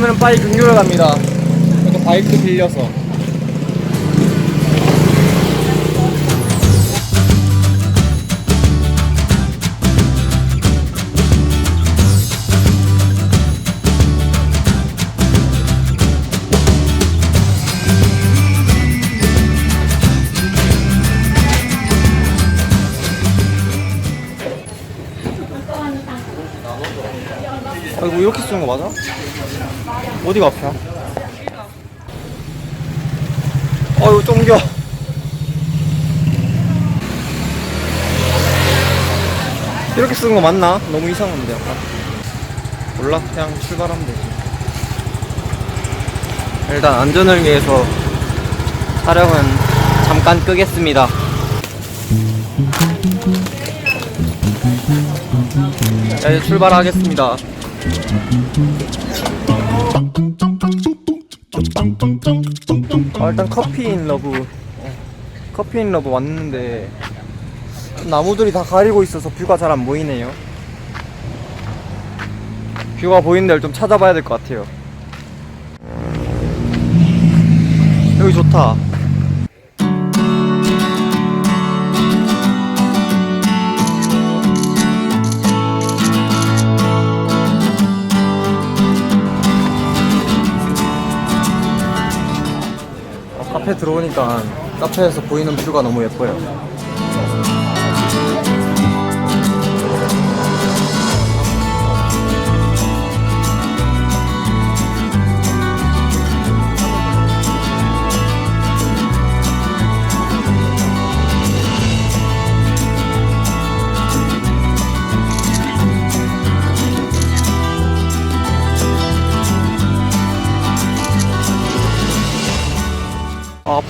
오늘은 바이 근교를 갑니다. 이렇게 바이크 빌려서. 아, 이거 이렇게 쓰는 거 맞아? 어디가 앞이야? 아유 쫑겨. 이렇게 쓰는 거 맞나? 너무 이상한데 약간 몰라? 그냥 출발하면 되지. 일단 안전을 위해서 촬영은 잠깐 끄겠습니다. 자 이제 출발하겠습니다 아, 일단 커피인 러브. 커피인 러브 왔는데 나무들이 다 가리고 있어서 뷰가 잘 안 보이네요. 뷰가 보이는 데를 좀 찾아봐야 될 것 같아요. 여기 좋다 카페 들어오니까 카페에서 보이는 뷰가 너무 예뻐요.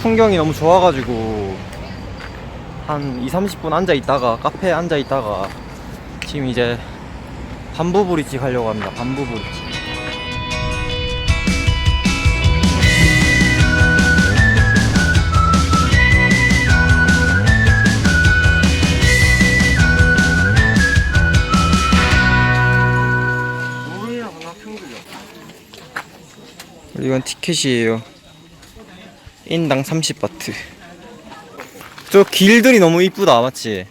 풍경이 너무 좋아가지고 한 2, 30분 앉아 있다가 카페에 앉아 있다가 지금 이제 반부 브릿지 가려고 합니다. 반부 브릿지. 이건 티켓이에요. 인당 30바트. 저 길들이 너무 이쁘다, 맞지?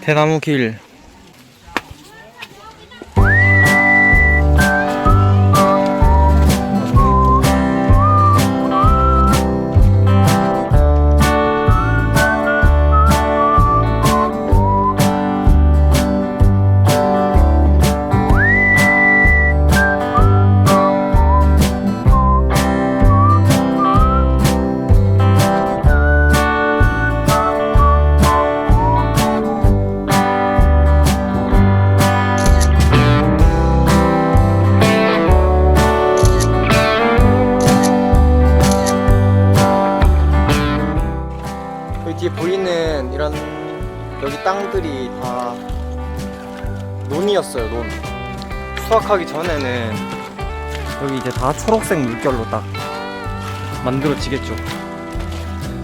대나무 길. 땅들이 다 논이었어요, 논. 수확하기 전에는 여기 이제 다 초록색 물결로 딱 만들어지겠죠.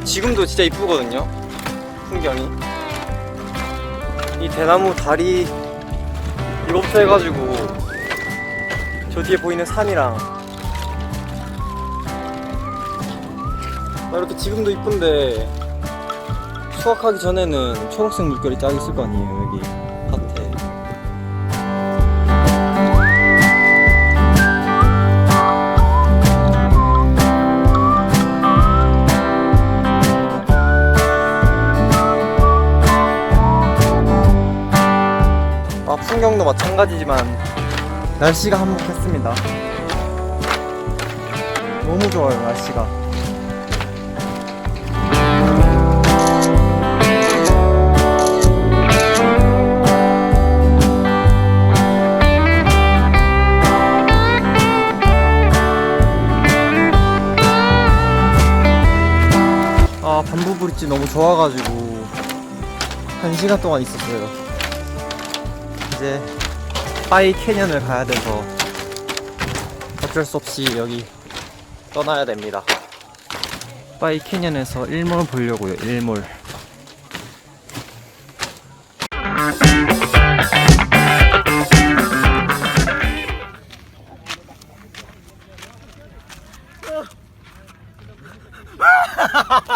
지금도 진짜 이쁘거든요, 풍경이. 이 대나무 다리 이렇게 해가지고 저 뒤에 보이는 산이랑 나 이렇게 지금도 이쁜데 수확하기 전에는 초록색 물결이 쫙 있을 거 아니에요 여기 밭에. 아 풍경도 마찬가지지만 날씨가 한몫했습니다. 너무 좋아요 날씨가 아 반부 브릿지 너무 좋아가지고 한 시간 동안 있었어요. 이제 파이 캐년을 가야 돼서 어쩔 수 없이 여기 떠나야 됩니다. 파이 캐년에서 일몰 보려고요. 일몰.